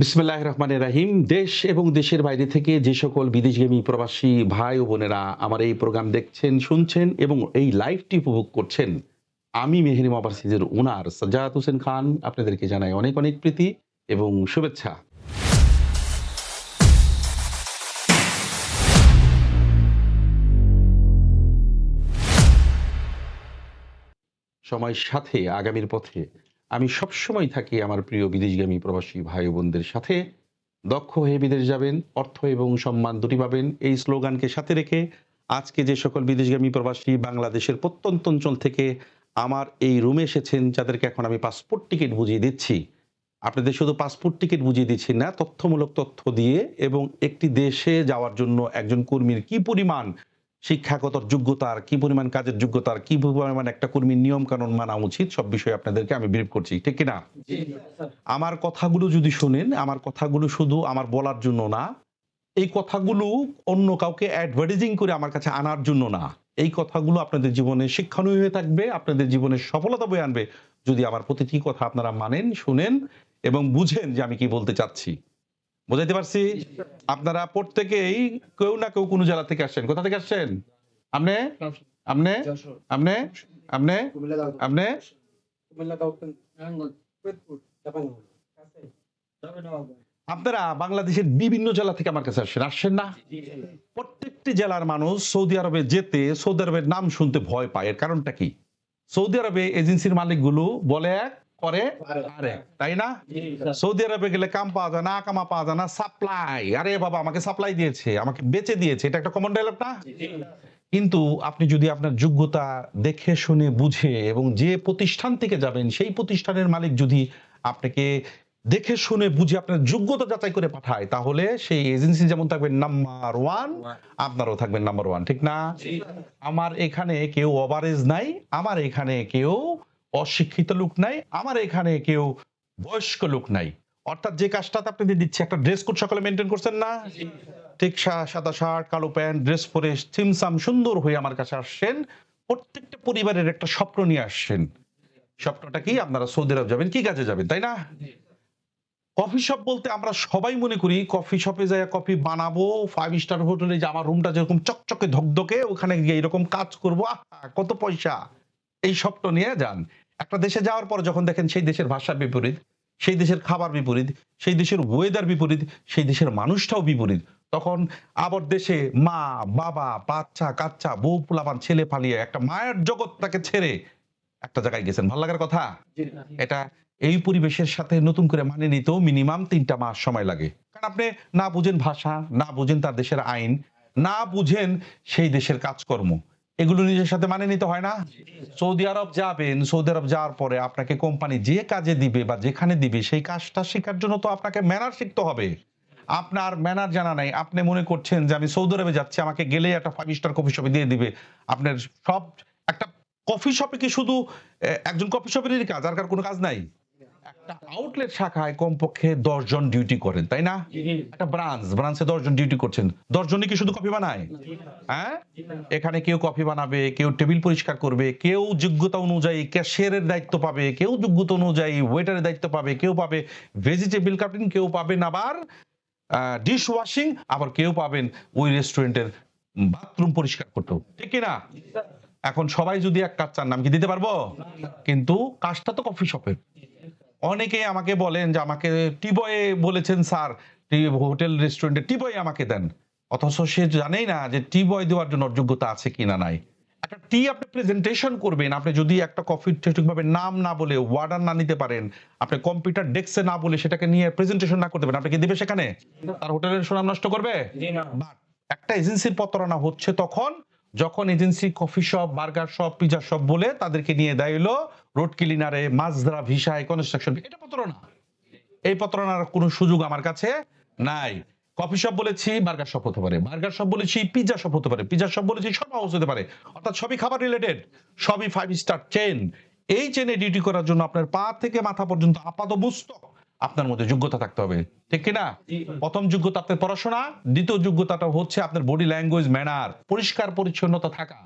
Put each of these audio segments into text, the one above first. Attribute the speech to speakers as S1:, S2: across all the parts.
S1: বিসমিল্লাহ রহমান রাহিম দেশ এবং দেশের বাইরে থেকে যে সকল বিদেশগামী প্রবাসী ভাই ও বোনেরা আমার এই প্রোগ্রাম দেখছেন, শুনছেন এবং এই লাইভটি উপভোগ করছেন, আমি মেহরিম ওভারসিজের ওনার সাজ্জাদ হোসেন খান। আপনাদেরকে জানাই অনেক অনেক প্রীতি এবং শুভেচ্ছা। সময়ের সাথে আগামীর পথে আমি সবসময় থাকি আমার প্রিয় বিদেশগামী প্রবাসী ভাই বোনদের সাথে। দক্ষ হয়ে বিদেশ যাবেন, অর্থ এবং সম্মান দুটি পাবেন। এই স্লোগানকে সাথে রেখে আজকে যে সকল বিদেশগামী প্রবাসী বাংলাদেশের প্রত্যন্ত অঞ্চল থেকে আমার এই রুমে এসেছেন, যাদেরকে এখন আমি পাসপোর্ট টিকিট বুঝিয়ে দিচ্ছি। আপনাদের শুধু পাসপোর্ট টিকিট বুঝিয়ে দিচ্ছি না, তথ্যমূলক তথ্য দিয়ে এবং একটি দেশে যাওয়ার জন্য একজন কর্মীর কি পরিমাণ শিক্ষাগত যোগ্যতার কি পরিমাণ কাজের যোগ্যতার কি পরিমাণ একটা কর্মীর নিয়ম কানুন মানা উচিত সব বিষয়ে আপনাদেরকে আমি ব্রিফ করছি ঠিক কিনা? আমার কথাগুলো যদি শুনেন আমার কথাগুলো শুধু আমার বলার জন্য না এই কথাগুলো অন্য কাউকে অ্যাডভার্টাইজিং করে আমার কাছে আনার জন্য না। এই কথাগুলো আপনাদের জীবনে শিক্ষণীয় হয়ে থাকবে আপনাদের জীবনে সফলতা বয়ে আনবে। যদি আমার প্রতিটি কথা আপনারা মানেন শুনেন এবং বুঝেন যে আমি কি বলতে চাচ্ছি। বুঝাইতে পারছি? আপনারা প্রত্যেকেই কেউ না কেউ কোনো জেলা থেকে আসছেন। কোথা থেকে আসছেন? আপনি? আপনি? আপনি? আপনি? আপনি? আপনারা বাংলাদেশের বিভিন্ন জেলা থেকে আমার কাছে আসছেন। আসছেন না? প্রত্যেকটি জেলার মানুষ সৌদি আরবে যেতে সৌদি আরবের নাম শুনতে ভয় পায়। এর কারণটা কি? সৌদি আরবে এজেন্সির মালিকগুলো বলে এক করে আরে তাই না? সৌদি আরবে গেলে কাম পাওয়া যায় না কামা পাওয়া যায় না সাপ্লাই আরে বাবা আমাকে সাপ্লাই দিয়েছে আমাকে বেচে দিয়েছে এটা একটা কমন ডায়লগ না? কিন্তু আপনি যদি আপনার যোগ্যতা দেখে শুনে বুঝে এবং যে প্রতিষ্ঠান থেকে যাবেন সেই প্রতিষ্ঠানের মালিক যদি আপনাকে দেখে শুনে বুঝে আপনার যোগ্যতা যাচাই করে পাঠায় তাহলে সেই এজেন্সি যেমন থাকবেন নাম্বার ওয়ান আপনারও থাকবেন নাম্বার ওয়ান ঠিক না? আমার এখানে কেউ ওভারেজ নাই আমার এখানে কেউ অশিক্ষিত লোক নাই আমার এখানে কেউ বয়স্ক লোক নাই। অর্থাৎ যে কাজটাতে আপনি দিচ্ছে একটা ড্রেস কোড সকালে মেনটেন করছেন না? ঠিক সাদা শার্ট কালো প্যান্ট ড্রেস পরে থিমসাম সুন্দর হয়ে আমার কাছে আসছেন প্রত্যেকটা পরিবারের একটা স্বপ্ন নিয়ে আসছেন। স্বপ্নটা কি? আপনারা সৌদি আরব যাবেন কি কাজে যাবেন তাই না? কফি শপ বলতে আমরা সবাই মনে করি কফি শপে যাই কফি বানাবো ফাইভ স্টার হোটেলে যে আমার রুমটা যেরকম চকচকে ধকধকে ওখানে গিয়ে এরকম কাজ করব আহা, কত পয়সা! এই স্বপ্ন নিয়ে যান। একটা দেশে যাওয়ার পর যখন দেখেন সেই দেশের ভাষা বিপরীত সেই দেশের খাবার বিপরীত সেই দেশের ওয়েদার বিপরীত সেই দেশের মানুষটাও বিপরীত তখন আবার দেশে মা বাবা বাচ্চা কাচ্চা বউ পোলাপান ছেলে ফালিয়ে একটা মায়ের জগৎটাকে ছেড়ে একটা জায়গায় গেছেন। ভালো লাগার কথা? এটা এই পরিবেশের সাথে নতুন করে মানে নিতেও মিনিমাম তিনটা মাস সময় লাগে। কারণ আপনি না বুঝেন ভাষা না বুঝেন তার দেশের আইন না বুঝেন সেই দেশের কাজকর্ম। এগুলো নিজের সাথে মানে নিতে হয় না? সৌদি আরব যাবেন, সৌদি আরব যাওয়ার পরে আপনাকে কোম্পানি যে কাজে দিবে বা যেখানে দিবে, সেই কাজটা শেখার জন্য তো আপনাকে ম্যানার শিখতে হবে। আপনার ম্যানার জানা নাই, আপনি মনে করছেন যে আমি সৌদি আরবে যাচ্ছি, আমাকে গেলে একটা ফাইভ স্টার কফি শপে দিয়ে দিবে। আপনার সব, একটা কফি শপে কি শুধু একজন কফি শপেরই কাজ, আর কার কোনো কাজ নাই? আউটলেট শাখায় কমপক্ষে দশ জন ডিউটি করেন তাই না? একটা ব্রাঞ্চ ব্রাঞ্চে দশ জন ডিউটি করছেন। দশ জনই কি শুধু কফি বানায়? হ্যাঁ? এখানে কেউ কফি বানাবে কেউ টেবিল পরিষ্কার করবে কেউ যোগ্যতা অনুযায়ী ক্যাশিয়ারের দায়িত্ব পাবে কেউ যোগ্যতা অনুযায়ী ওয়েটারের দায়িত্ব পাবে কেউ পাবে ভেজিটেবল কাটিং কেউ পাবেন আবার ডিশ ওয়াশিং আবার কেউ পাবেন ওই রেস্টুরেন্টের বাথরুম পরিষ্কার করতেও। ঠিক কি না? এখন সবাই যদি এক কাজ চান নাম কি দিতে পারব? কিন্তু কাজটা তো কফি শপের অনেকে আমাকে বলেন যে আমাকে টিবয়ে বলেছেন স্যার হোটেল রেস্টুরেন্টে টিবয় আমাকে দেন। অথচ সে জানেই না যে টি বয় দেওয়ার জন্য ওর যোগ্যতা আছে কিনা নাই। একটা টি আপনি প্রেজেন্টেশন করবেন আপনি যদি একটা কফি ঠিকভাবে নাম না বলে ওয়ার্ডার না নিতে পারেন আপনি কম্পিউটার ডেস্কে না বলে সেটাকে নিয়ে প্রেজেন্টেশন না করতে পারেন আপনি কি দিবে সেখানে? তার হোটেলের সুনাম নষ্ট করবে? বাট একটা এজেন্সির প্রতারণা হচ্ছে তখন যখন agency coffee shop, burger shop pizza shop বলে তাদেরকে নিয়ে দেয় হলো রোড ক্লিনারে মাজরা ভিসায় কনস্ট্রাকশন এটা প্রতারণা। এই প্রতারণার কোনো সুযোগ আমার কাছে নাই। কফি শপ বলেছি, বার্গার শপ হতে পারে। বার্গার শপ বলেছি পিজা শপ হতে পারে। পিজা শপ বলেছি, সব হাউস হতে পারে। অর্থাৎ সবই খাবার রিলেটেড সবই ফাইভ স্টার চেন এই চেনে ডিউটি করার জন্য আপনার পা থেকে মাথা পর্যন্ত আপাত মস্তক আপনার মধ্যে যোগ্যতা থাকতে হবে। ঠিক কিনা প্রথম যোগ্যতা আপনার পড়াশোনা দ্বিতীয় যোগ্যতাটা হচ্ছে আপনার বডি ল্যাঙ্গুয়েজ ম্যানার পরিষ্কার পরিচ্ছন্নতা থাকা।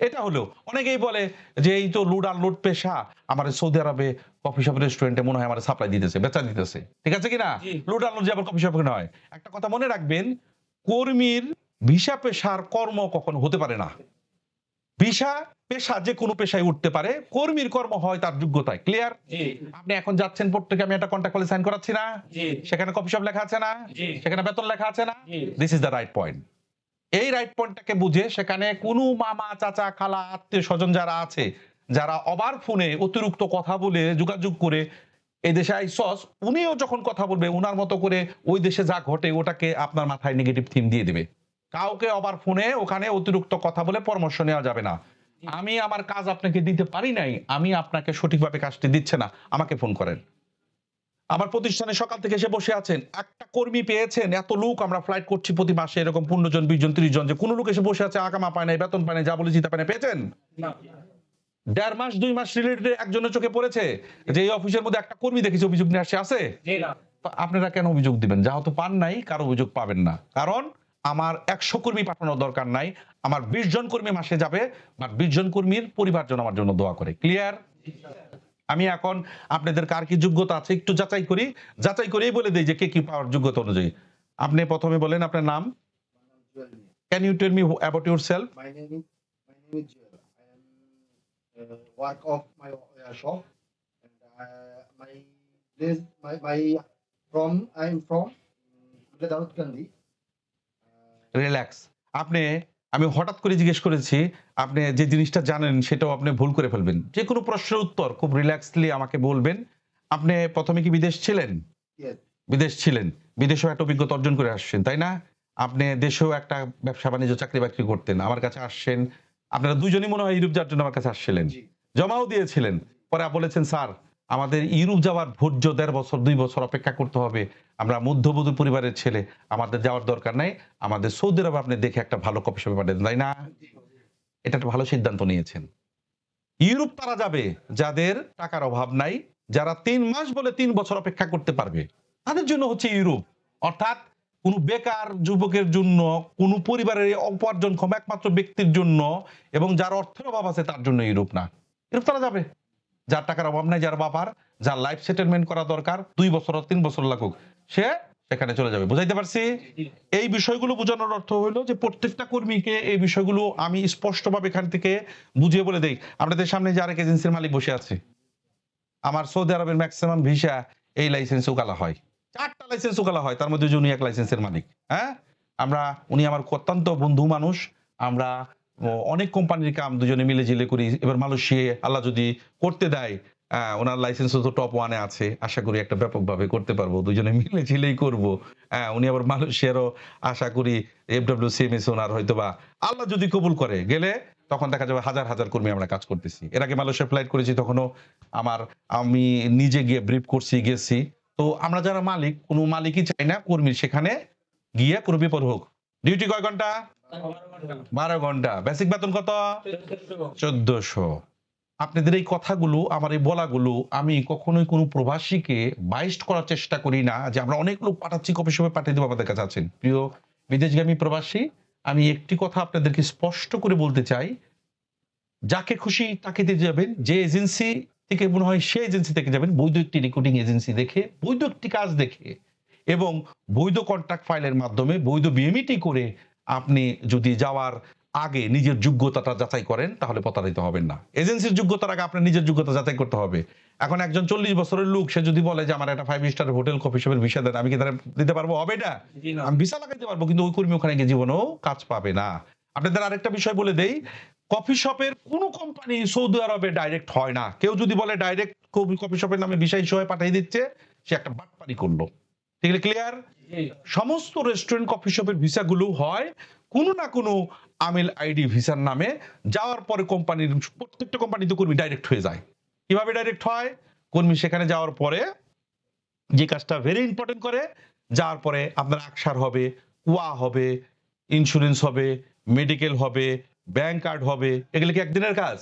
S1: এটা হলো অনেকেই বলে যে এই তো লুড আর লুড পেশা আমার সৌদি আরবে কফি শপ রেস্টুরেন্টে মনে হয় আমার সাপ্লাই দিতেছে বেচা দিতেছে। ঠিক আছে কিনা লুড আর লুড যে আবার কফি শপে নয়। একটা কথা মনে রাখবেন কর্মীর ভিসা পেশার কর্ম কখনো হতে পারে না। ভিসা পেশা যে কোনো পেশায় উঠতে পারে কর্মীর কর্ম হয় তার যোগ্যতায় ক্লিয়ার আপনি এখন যাচ্ছেন প্রত্যেকে আমি একটা কন্ট্যাক্ট করে সাইন করাচ্ছি না। সেখানে কফি শপ লেখা আছে না সেখানে বেতন লেখা আছে না। This is the right point এই রাইট পয়েন্টটাকে বুঝে সেখানে কোনো মামা চাচা খালা আত্মীয় স্বজন যারা আছে যারা অবার ফোনে অতিরিক্ত কথা বলে যোগাযোগ করে এই দেশে আইসস উনিও যখন কথা বলবে উনার মতো করে ওই দেশে যা ঘটে ওটাকে আপনার মাথায় নেগেটিভ থিম দিয়ে দিবে। কাউকে আবার ফোনে ওখানে অতিরিক্ত কথা বলে পরামর্শ নেওয়া যাবে না। আমি আমার কাজ আপনাকে দিতে পারি নাই আমি আপনাকে সঠিকভাবে কাজটি দিচ্ছে না। আমাকে ফোন করেন। আমার প্রতিষ্ঠানে সকাল থেকে এসে বসে আছেন। একটা কর্মী পেয়েছেন এত লোক আমরা ফ্লাইট করছি প্রতি মাসে এরকম পনেরো জন বিশ জন ত্রিশ জন যে কোনো লোক এসে বসে আছে আকামা পায় নাই বেতন পায় নাই যা বলেছি তা পায় নাই। পেয়েছেন? দেড় মাস দুই মাস রিলেটেড একজনের চোখে পড়েছে যে এই অফিসের মধ্যে একটা কর্মী দেখেছি অভিযোগ নিয়ে আসছে আছে? আপনারা কেন অভিযোগ দিবেন? যেহেতু পান নাই কারও অভিযোগ পাবেন না। কারণ আমার একশো কর্মী পাঠানোর দরকার নাই আমার বিশ জন কর্মী মাসে যাবে বা বিশ জন কর্মীর পরিবারজন আমার জন্য দোয়া করে। ক্লিয়ার আমি এখন আপনাদের কার কি যোগ্যতা আছে একটু যাচাই করি যাচাই করেই বলে দিই যে কে কি পাওয়ার যোগ্যতা অনুযায়ী। আপনি প্রথমে বলেন আপনার নাম। Can you tell me about yourself
S2: work of my uh, shop. And uh, my place my my from I
S1: relax আপনি আমি হঠাৎ করে জিজ্ঞেস করেছি আপনি যে জিনিসটা জানেন সেটাও আপনি ভুল করে ফেলবেন। যে কোনো প্রশ্নের উত্তর খুব রিল্যাক্সলি আমাকে বলবেন। আপনি প্রথমে কি বিদেশ ছিলেন? বিদেশ ছিলেন। বিদেশেও একটা অভিজ্ঞতা অর্জন করে আসছেন তাই না? আপনি দেশেও একটা ব্যবসা বাণিজ্য চাকরি বাকরি করতেন আমার কাছে আসছেন। আপনারা দুজনই মনে হয় ইউরোপ যাওয়ার জন্য আমার কাছে আসছিলেন। জমাও দিয়েছিলেন। পরে বলেছেন স্যার আমাদের ইউরোপ যাওয়ার ভোজ্য দেড় বছর, দুই বছর অপেক্ষা করতে হবে। আমরা মধ্যবধূ পরিবারের ছেলে, আমাদের যাওয়ার দরকার নাই। আমাদের সৌদি আরবে আপনি দেখে একটা ভালো কপি শপে পাঠান, তাই না? এটা একটা ভালো সিদ্ধান্ত নিয়েছেন। ইউরোপ তারা যাবে, যাদের টাকার অভাব নাই, যারা তিন মাস বলে তিন বছর অপেক্ষা করতে পারবে। তাদের জন্য হচ্ছে ইউরোপ। অর্থাৎ কোনো বেকার যুবকের জন্য, কোনো পরিবারের উপার্জনক্ষম একমাত্র ব্যক্তির জন্য এবং যার অর্থের অভাব আছে তার জন্য ইউরোপ না। ইউরোপ তারা যাবে। যার টাকার অভাব নাই, যার বাবার, যার লাইফ সেটেলমেন্ট করা দরকার, দুই বছর তিন বছর লাগুক, সে সেখানে চলে যাবে। বুঝাইতে পারছি? এই বিষয়গুলো বোঝানোর অর্থ হলো যে প্রত্যেকটা কর্মীকে এই বিষয়গুলো আমি স্পষ্টভাবে এখান থেকে বুঝিয়ে বলে দেই। আপনাদের সামনে যে আরেক এজেন্সির মালিক বসে আছে, আমার সৌদি আরবের ম্যাক্সিমাম ভিসা এই লাইসেন্স উকালা হয়। চারটা লাইসেন্স উকালা হয়, তার মধ্যে উনি এক লাইসেন্সের মালিক হ্যাঁ? আমরা, উনি আমার অত্যন্ত বন্ধু মানুষ, আমরা অনেক কোম্পানির কাম দুজনে মিলে জিলে করি। এবার মালয়েশিয়া আল্লাহ যদি করতে দেয় ওনার লাইসেন্স তো টপ ওয়ানে আছে। আশা করি একটা ব্যাপকভাবে করতে পারব। দুজনে মিলে ঝিলেই করব। হ্যাঁ উনি আবার মালয়েশিয়ারও আশা করি এফ ডাব্লিউ সিএমএস ওনার হয়তো বা আল্লাহ যদি কবুল করে, গেলে তখন দেখা যাবে হাজার হাজার কর্মী আমরা কাজ করতেছি। এর আগে মালয়েশিয়া ফ্লাইট করেছি, তখনও আমার, আমি নিজে গিয়ে ব্রিফ করছি, গেছি। তো আমরা যারা মালিক, কোনো মালিকই চাই না কর্মীর সেখানে গিয়ে কোনো বিপদ হোক। ডিউটি কয় ঘণ্টা? বারো ঘণ্টা। বেসিক বেতন কত? চোদ্দশো। আপনাদের এই কথাগুলো, আমার এই বলাগুলো, আমি কখনোই কোনো প্রবাসীকে বাইস্ট করার চেষ্টা করি না যে আমরা অনেক লোক পাঠাচ্ছি কপি সময় পাঠিয়ে দেবো আমাদের কাছে আছেন। প্রিয় বিদেশগামী প্রবাসী, আমি একটি কথা আপনাদেরকে স্পষ্ট করে বলতে চাই। যাকে খুশি তাকে দিয়ে যাবেন, যে এজেন্সি থেকে মনে হয় সে এজেন্সি থেকে যাবেন, বৈধ একটি রেকর্ডিং এজেন্সি দেখে, বৈধ একটি কাজ দেখে এবং বৈধ কন্ট্রাক্ট ফাইলের মাধ্যমে বৈধ বিএমইটি করে আপনি যদি যাওয়ার আগে নিজের যোগ্যতাটা যাচাই করেন তাহলে প্রতারিত হবেন না। এজেন্সির যোগ্যতার আগে আপনার নিজের যোগ্যতা যাচাই করতে হবে। এখন একজন চল্লিশ বছরের লোক সে যদি বলে যে আমার একটা ফাইভ স্টার হোটেল কফি শপের ভিসা দেন আমি কি তারা দিতে পারব? হবে এটা? আমি ভিসা লাগাইতে পারব কিন্তু ওই কর্মী ওখানে গিয়ে জীবনেও কাজ পাবে না। আপনাদের আরেকটা বিষয় বলে দেই কফি শপের কোনো কোম্পানি সৌদি আরবে ডাইরেক্ট হয় না। কেউ যদি বলে ডাইরেক্ট কফি শপের নামে ভিসা ইস্যু হয়ে পাঠিয়ে দিচ্ছে সে একটা বাটপারি করল। ক্লিয়ার সমস্ত রেস্টুরেন্ট কফি শপের ভিসাগুলো হয় কোনো না কোনো আমেল আইডি ভিসার নামে যাওয়ার পরে কোম্পানির প্রত্যেকটা কোম্পানিতে কর্মী ডাইরেক্ট হয়ে যায়। কীভাবে ডাইরেক্ট হয়? কর্মী সেখানে যাওয়ার পরে যে কাজটা ভেরি ইম্পর্টেন্ট করে যাওয়ার পরে আপনার আকসার হবে কুয়া হবে ইন্স্যুরেন্স হবে মেডিকেল হবে ব্যাংক কার্ড হবে এগুলো কি একদিনের কাজ?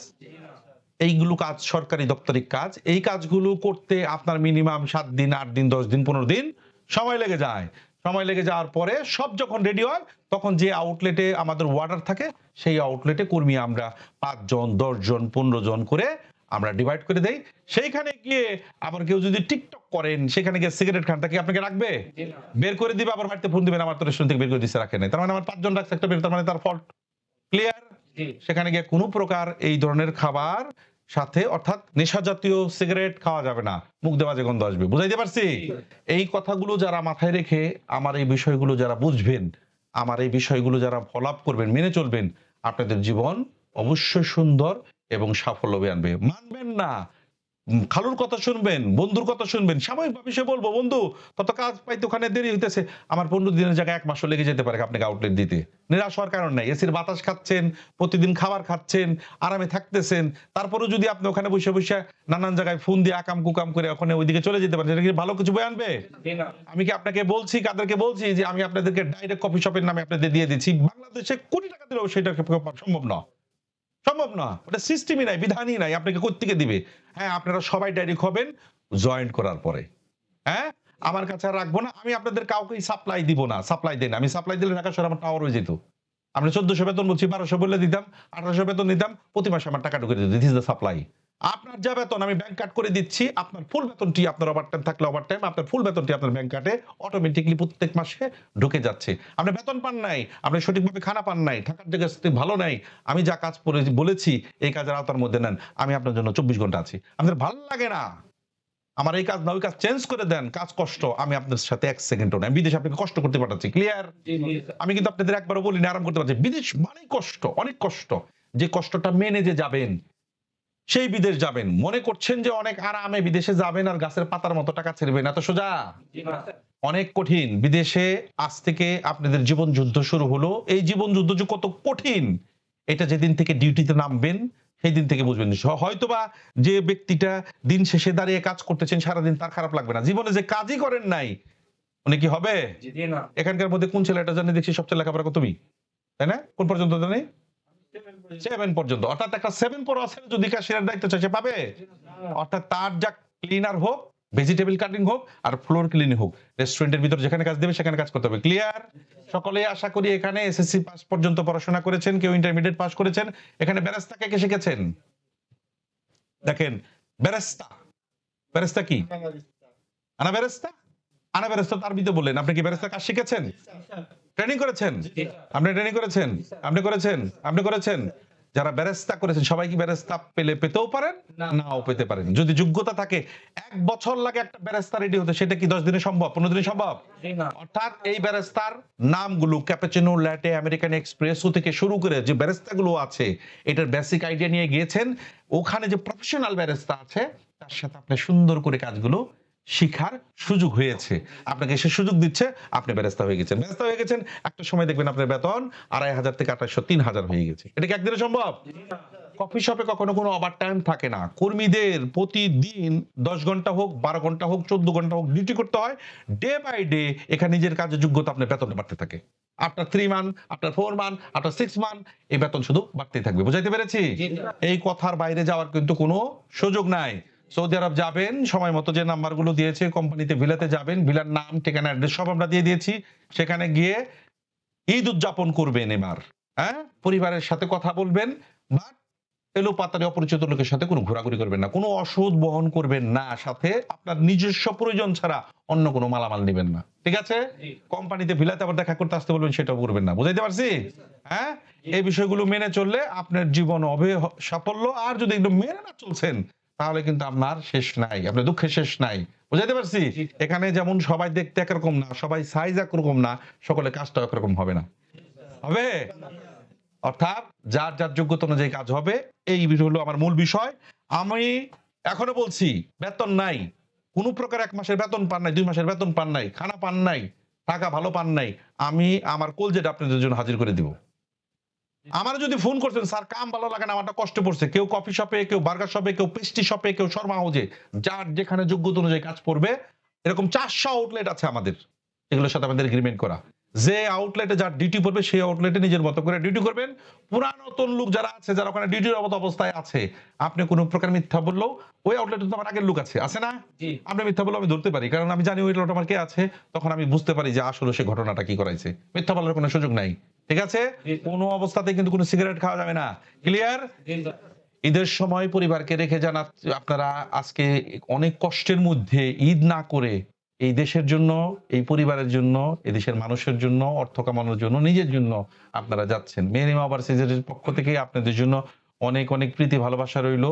S1: এইগুলো কাজ সরকারি দপ্তরিক কাজ। এই কাজগুলো করতে আপনার মিনিমাম সাত দিন আট দিন দশ দিন পনেরো দিন সময় লেগে যায়। সময় লেগে যাওয়ার পরে সব যখন রেডি হয় তখন যে আউটলেটে আমাদের ওয়ার্ডার থাকে সেই আউটলেটে কর্মী আমরা পাঁচজন দশজন পনেরো জন করে আমরা ডিভাইড করে দেই। সেইখানে গিয়ে আবার কেউ যদি টিকটক করেন সেখানে গিয়ে সিগারেট খান তাকে আপনাকে রাখবে? বের করে দিবে আবার বাড়িতে ফোন দিবেন আমার তো রেস্টুরেন্ট থেকে বের করে দিচ্ছে রাখে নাই। তার মানে আমার পাঁচজন রাখছে একটা বের তার মানে তার ফল্ট ক্লিয়ার সেখানে গিয়ে কোনো প্রকার এই ধরনের খাবার সাথে, অর্থাৎ নেশা জাতীয় সিগারেট খাওয়া যাবে না। মুখ দেওয়া যে গন্ধ আসবে। বুঝাইতে পারছি? এই কথাগুলো যারা মাথায় রেখে আমার এই বিষয়গুলো যারা বুঝবেন, আমার এই বিষয়গুলো যারা ফলো করবেন, মেনে চলবেন, আপনাদের জীবন অবশ্যই সুন্দর এবং সাফল্য আনবে। মানবেন না। খালুর কথা শুনবেন বন্ধুর কথা শুনবেন স্বাভাবিকভাবে সে বলব বন্ধু তত কাজ পাইতে ওখানে দেরি হইতেছে আমার পনেরো দিনের জায়গায় এক মাসও লেগে যেতে পারে আপনাকে আউটলেট দিতে? নিরাশ হওয়ার কারণ নাই এসির বাতাস খাচ্ছেন প্রতিদিন খাবার খাচ্ছেন আরামে থাকতেছেন তারপরেও যদি আপনি ওখানে বসে বসে নানান জায়গায় ফোন দিয়ে আকাম কুকাম করে ওখানে ওইদিকে চলে যেতে পারেন সেটা কি ভালো কিছু বই আনবে? আমি কি আপনাকে বলছি কাদেরকে বলছি যে আমি আপনাদেরকে ডাইরেক্ট কফি শপের নামে আপনাদের দিয়ে দিচ্ছি? বাংলাদেশে কোটি টাকা দিলেও সেটা সম্ভব না সম্ভব না। ওটা সিস্টেমই নাই, বিধানই নাই, আপনাকে কোথেকে দিবে? হ্যাঁ আপনারা সবাই ডাইরেক্ট হবেন জয়েন্ট করার পরে। হ্যাঁ? আমার কাছে আর রাখব না, আমি আপনাদের কাউকে সাপ্লাই দিব না সাপ্লাই দেন আমি সাপ্লাই দিলে ঢাকা শহরে আমার টাওয়ার হয়ে যেত। আমরা চোদ্দশো বেতন বলছি, বারোশো বলে দিতাম, আঠারোশো বেতন দিতাম প্রতি মাসে আমার টাকা ঢুকে দিত দিস দ্য সাপ্লাই আপনার যা বেতন আমি ব্যাংক কাট করে দিচ্ছি আপনার ফুল বেতনটি আপনার ওভার টাইম থাকলে ওভার টাইম আপনার ফুল বেতনটি আপনার ব্যাংক কাটে অটোমেটিকলি প্রত্যেক মাসে ঢুকে যাচ্ছে। আপনি বেতন পান নাই আপনি সঠিকভাবে খানা পান নাই থাকার জায়গা ভালো নাই আমি যা কাজ করে বলেছি এই কাজের আওতার মধ্যে নেন আমি আপনার জন্য চব্বিশ ঘণ্টা আছি। আপনাদের ভালো লাগে না? আমার এই কাজ না ওই কাজ চেঞ্জ করে দেন কাজ কষ্ট আমি আপনার সাথে এক সেকেন্ডও নাই বিদেশে আপনাকে কষ্ট করতে পাঠাচ্ছি ক্লিয়ার আমি কিন্তু আপনাদের একবারও বলি না আরাম করতে পারছি। বিদেশ মানে কষ্ট অনেক কষ্ট। যে কষ্টটা মেনে যে যাবেন সেই বিদেশ যাবেন। মনে করছেন যে অনেক আরামে বিদেশে যাবেন আর গাছের পাতার মতো টাকা ছেড়বেন। এত সোজা? অনেক কঠিন। বিদেশে আজ থেকে আপনাদের জীবন যুদ্ধ শুরু হলো। এই জীবন যুদ্ধ যে কত কঠিন এটা যেদিন থেকে ডিউটিতে নামবেন সেই দিন থেকে বুঝবেন। হয়তোবা যে ব্যক্তিটা দিন শেষে দাঁড়িয়ে কাজ করতেছেন সারাদিন তার খারাপ লাগবে না। জীবনে যে কাজই করেন নাই উনি কি হবে? এখানকার মধ্যে কোন ছেলেটা জানি দেখছি সবচেয়ে লেখাপড়া তুমি? তাই না? কোন পর্যন্ত জানি? সেভেন পর্যন্ত। অর্থাৎ একটা সেভেন পর আছে যদি ক্যাশিয়ার দায়িত্ব চাই সে পাবে। অর্থাৎ তার যা ক্লিনার হোক ভেজিটেবল কাটিং হোক আর ফ্লোর ক্লিনিং হোক রেস্টুরেন্টের ভিতর যেখানে কাজ দেবে সেখানে কাজ করতে হবে। ক্লিয়ার সকলে আশা করি এখানে এসএসসি পাস পর্যন্ত পড়াশোনা করেছেন কেউ ইন্টারমিডিয়েট পাস করেছেন। এখানে বেরেস্তা কে কে শিখেছেন? দেখেন বেরেস্তা বেরেস্তা কি? আনা বেরেস্তা আনা বেরেস্তা ভিতরে বললেন আপনি কি বেরেস্তা কাজ শিখেছেন? ট্রেনিং করেছেন? আপনি ট্রেনিং করেছেন? আপনি করেছেন? আপনি করেছেন? যারা ব্যারেস্তা করেছেন সবাই কি ব্যারেস্তা পেলে পেতেও পারেন?
S3: না।
S1: নাও পেতে পারেন। যদি যোগ্যতা থাকে এক বছর লাগে একটা ব্যারেস্তা রেডি হতে সেটা কি দশ দিনে সম্ভব পনেরো দিনে সম্ভব? অর্থাৎ এই ব্যারেস্তার নামগুলো ক্যাপাচিনো ল্যাটে আমেরিকান এক্সপ্রেসো থেকে শুরু করে যে ব্যারেস্তাগুলো আছে এটার বেসিক আইডিয়া নিয়ে গিয়েছেন ওখানে যে প্রফেশনাল ব্যারেস্তা আছে তার সাথে আপনি সুন্দর করে কাজগুলো শিখার সুযোগ হয়েছে। আপনাকে সে সুযোগ দিচ্ছে আপনি ব্যস্ত হয়ে গেছেন। ব্যস্ত হয়ে গেছেন একটা সময় দেখবেন আপনার বেতন আড়াই হাজার থেকে আঠাশশো তিন হাজার হয়ে গেছে। এটা কি একদিনে সম্ভব? কফি শপে কখনো কোনো ওভার টাইম থাকে না। কর্মীদের প্রতিদিন দশ ঘণ্টা হোক বারো ঘণ্টা হোক চোদ্দ ঘণ্টা হোক ডিউটি করতে হয়। ডে বাই ডে এখানে নিজের কাজের যোগ্যতা আপনার বেতনটা বাড়তে থাকে। আপনার থ্রি মান আপনার ফোর মান আপনার সিক্স মান এই বেতন শুধু বাড়তেই থাকবে। বুঝাইতে পেরেছি? এই কথার বাইরে যাওয়ার কিন্তু কোনো সুযোগ নাই। সৌদি আরব যাবেন, সময় মতো যে নাম্বারগুলো দিয়েছে, কোম্পানিতে ভিলাতে যাবেন, ভিলার নাম, ঠিকানা, অ্যাড্রেস সব আমরা দিয়ে দিয়েছি। সেখানে গিয়ে ঈদ উদযাপন করবেন এবার হ্যাঁ? পরিবারের সাথে কথা বলবেন, বাট এলো পাতারে অপরিচিত লোকের সাথে কোনো ঘোরাঘুরি করবেন না, কোনো ওষুধ বহন করবেন না, সাথে আপনার নিজস্ব প্রয়োজন ছাড়া অন্য কোনো মালামাল নেবেন না, ঠিক আছে। কোম্পানিতে ভিলাতে আবার দেখা করতে আসতে বলবেন, সেটাও করবেন না, বুঝাইতে পারছি? হ্যাঁ? এই বিষয়গুলো মেনে চললে আপনার জীবন হ- সাফল্য, আর যদি একটু মেনে না চলছেন তাহলে কিন্তু আপনার শেষ নাই আপনার দুঃখের শেষ নাই। বুঝাইতে পারছি? এখানে যেমন সবাই দেখতে একরকম না সবাই সাইজ একরকম না সকলে কাজটা একরকম হবে না। হবে? অর্থাৎ যার যার যোগ্যতা অনুযায়ী কাজ হবে এই হলো আমার মূল বিষয়। আমি এখনও বলছি বেতন নাই। কোন প্রকার এক মাসের বেতন পান নাই দুই মাসের বেতন পান নাই খানা পান নাই টাকা ভালো পান নাই। আমি আমার কোল যেটা আপনাদের জন্য হাজির করে দিব। আমার যদি ফোন করছেন স্যার, কাম ভালো লাগে না, আমারটা কষ্ট পড়ছে। কেউ কফি শপে, কেউ বার্গার শপে, কেউ পেস্টি শপে, কেউ শর্মা হাউজে, যার যেখানে যোগ্যতা অনুযায়ী কাজ করবে, এরকম চারশো আউটলেট আছে আমাদের। এগুলোর সাথে আমাদের এগ্রিমেন্ট করা। যে আউটলেটে যার ডিউটি পড়বে সেই আউটলেটে নিজের মতো করে ডিউটি করবেন। পুরানতন লোক যারা আছে যারা ওখানে ডিউটির মতো অবস্থায় আছে আপনি কোনো প্রকার মিথ্যা বললেও ওই আউটলেটে তো আমার আগের লোক আছে। আছে না? আপনি মিথ্যা বলে আমি ধরতে পারি কারণ আমি জানি ওই লোকটা আমার কে আছে তখন আমি বুঝতে পারি যে আসলে সে ঘটনাটা কি করাইছে মিথ্যা বলার কোনো সুযোগ নাই। ঠিক আছে। কোনো অবস্থাতে কিন্তু কোনো সিগারেট খাওয়া যাবে না। ক্লিয়ার ঈদের সময় পরিবারকে রেখে যান আপনারা আজকে অনেক কষ্টের মধ্যে ঈদ না করে এই দেশের জন্য, এই পরিবারের জন্য, এই দেশের মানুষের জন্য, অর্থ কামানোর জন্য, নিজের জন্য আপনারা যাচ্ছেন। মেরিমা ওভারসিজের পক্ষ থেকে আপনাদের জন্য অনেক অনেক প্রীতি, ভালোবাসা রইল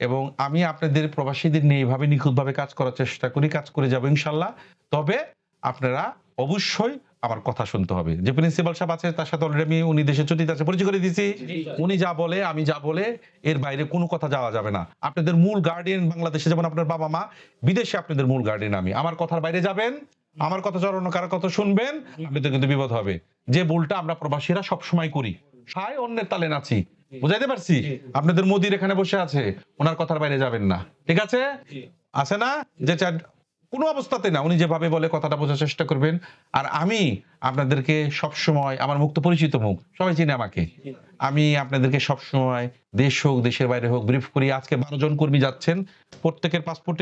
S1: এবং আমি আপনাদের প্রবাসীদের নিয়ে এইভাবে নিখুঁতভাবে কাজ করার চেষ্টা করি, কাজ করে যাব ইনশাল্লাহ। তবে আপনারা অবশ্যই আমার কথা শুনতে হবে। যে প্রিন্সিপাল সাহেব আছে তার সাথে অলরেডি আমি উনি দেশে ছুটিতে আছে পরিচয় করে দিয়েছি। উনি যা বলে আমি যা বলে এর বাইরে কোনো কথা যাওয়া যাবে না। আপনাদের মূল গার্ডিয়ান বাংলাদেশে যেমন আপনার বাবা মা বিদেশে আপনাদের মূল গার্ডিয়ান আমি। আমার কথার বাইরে যাবেন আমার কথা অন্য কারোর কথা শুনবেন আপনাদের কিন্তু বিপদ হবে। যে ভুলটা আমরা প্রবাসীরা সবসময় করি সাই অন্যের তালে নাচি। বুঝাইতে পারছি? আপনাদের মোদির এখানে বসে আছে ওনার কথার বাইরে যাবেন না। ঠিক আছে? আছে না? যে চার- কোনো অবস্থাতে না, উনি যেভাবে বলে কথাটা বোঝার চেষ্টা করবেন। আর আমি আপনাদেরকে সব সময় আমার মুখ তো পরিচিত মুখ, সবাই চিনে আমাকে। আমি আপনাদেরকে সব সময় দেশ হোক, দেশের বাইরে হোক ব্রিফ করি। আজকে বারো জন কর্মী যাচ্ছেন। প্রত্যেকের পাসপোর্ট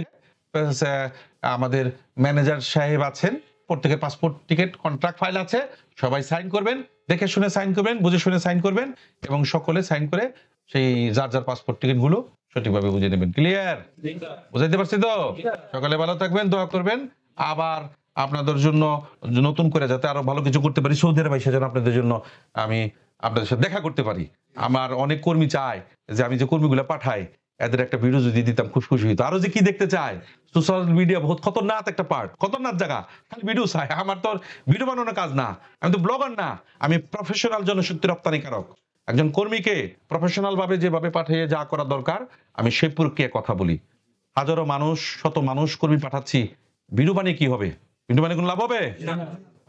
S1: আমাদের ম্যানেজার সাহেব আছেন। প্রত্যেকের পাসপোর্ট টিকিট কন্ট্রাক্ট ফাইল আছে। সবাই সাইন করবেন, দেখে শুনে সাইন করবেন, বুঝে শুনে সাইন করবেন এবং সকলে সাইন করে সেই যার যার পাসপোর্ট টিকিটগুলো সঠিকভাবে বুঝে নেবেন। ক্লিয়ার বুঝাইতে পারছি তো? সকালে ভালো থাকবেন, দোয়া করবেন। আবার আপনাদের জন্য নতুন করে যাতে আরও ভালো কিছু করতে পারি, সৌদি আরবে যেন আপনাদের জন্য আমি আপনাদের সাথে দেখা করতে পারি। আমার অনেক কর্মী চায় যে আমি যে কর্মীগুলো পাঠাই, এদের একটা ভিডিও যদি দিতাম খুশ খুশি হইতো। আরও যে কি দেখতে চায়? সোশ্যাল মিডিয়া বহুত খতরনাক একটা পার্ট খতরনাক জায়গা। খালি ভিডিও চাই আমার তো ভিডিও বানানোর কাজ না। আমি তো ব্লগার না। আমি প্রফেশনাল জনশক্তি রপ্তানিকারক। একজন কর্মীকে প্রফেশনাল ভাবে যেভাবে পাঠিয়ে যা করা দরকার আমি সেই প্রক্রিয়া কথা বলি। হাজারো মানুষ শত মানুষ কর্মী পাঠাচ্ছি ভিডিও বানিয়ে কি হবে? ভিডিও বানিয়ে কোনো লাভ হবে?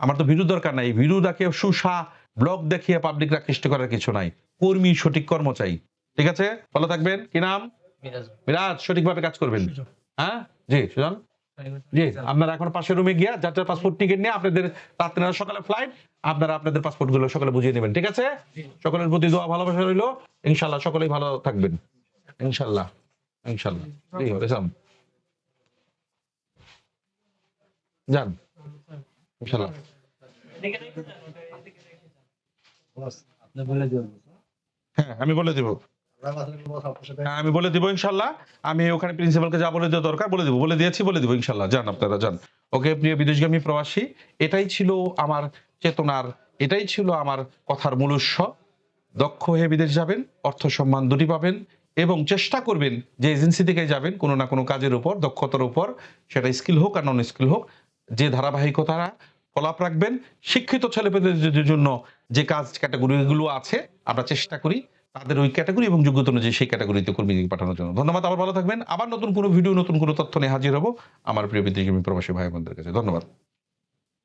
S1: আমার তো ভিডিও দরকার নাই। ভিডিও দেখে সুসা ব্লগ দেখিয়ে পাবলিক আকৃষ্ট করার কিছু নাই। কর্মী সঠিক কর্ম চাই ঠিক আছে? ভালো থাকবেন। কি নাম? বিরাজ সঠিকভাবে কাজ করবেন। হ্যাঁ? জি সুজন। জি আপনারা এখন পাশের রুমে গিয়া যার পাসপোর্ট টিকিট নিয়ে আপনাদের রাত্রে সকালে ফ্লাইট আপনারা আপনাদের পাসপোর্টগুলো সকালে বুঝিয়ে নেবেন ঠিক আছে? সকলের প্রতি দোয়া ভালোবাসা রইল। ইনশাল্লাহ সকলেই ভালো থাকবেন। ইনশাল্লাহ ইনশাল্লাহ যান। ইনশাল্লাহ
S3: আপনি বলে দিন
S1: হ্যাঁ আমি বলে দিব। আমি বলে দিব ইনশাল্লাহ। আমি ওখানে প্রিন্সিপালকে যা বলে দেওয়া দরকার বলে দিব। বলে দিয়েছি, বলে দিব ইনশাল্লাহ। যান আপনারা, যান। ওকে, প্রিয় বিদেশগামী প্রবাসী, এটাই ছিল আমার চেতনার, এটাই ছিল আমার কথার মূল উৎস। দক্ষ হয়ে বিদেশ যাবেন, অর্থ সম্মান দুটি পাবেন এবং চেষ্টা করবেন যে এজেন্সি থেকে যাবেন, কোনো না কোনো কাজের উপর, দক্ষতার উপর, সেটা স্কিল হোক আর নন স্কিল হোক, যে ধারাবাহিকতারা ফলাপ রাখবেন, শিক্ষিত ছেলেপেলেদের জন্য যে কাজ ক্যাটাগরিগুলো আছে, আমরা চেষ্টা করি তাদের ওই ক্যাটাগরি এবং যোগ্যতা অনুযায়ী সেই ক্যাটাগরিতে কর্মীদের পাঠানোর জন্য। ধন্যবাদ, আবার ভালো থাকবেন। আবার নতুন কোনো ভিডিও নতুন কোনো তথ্য নিয়ে হাজির হব আমার প্রিয় বিদেশি প্রবাসী ভাই বোনদের কাছে। ধন্যবাদ।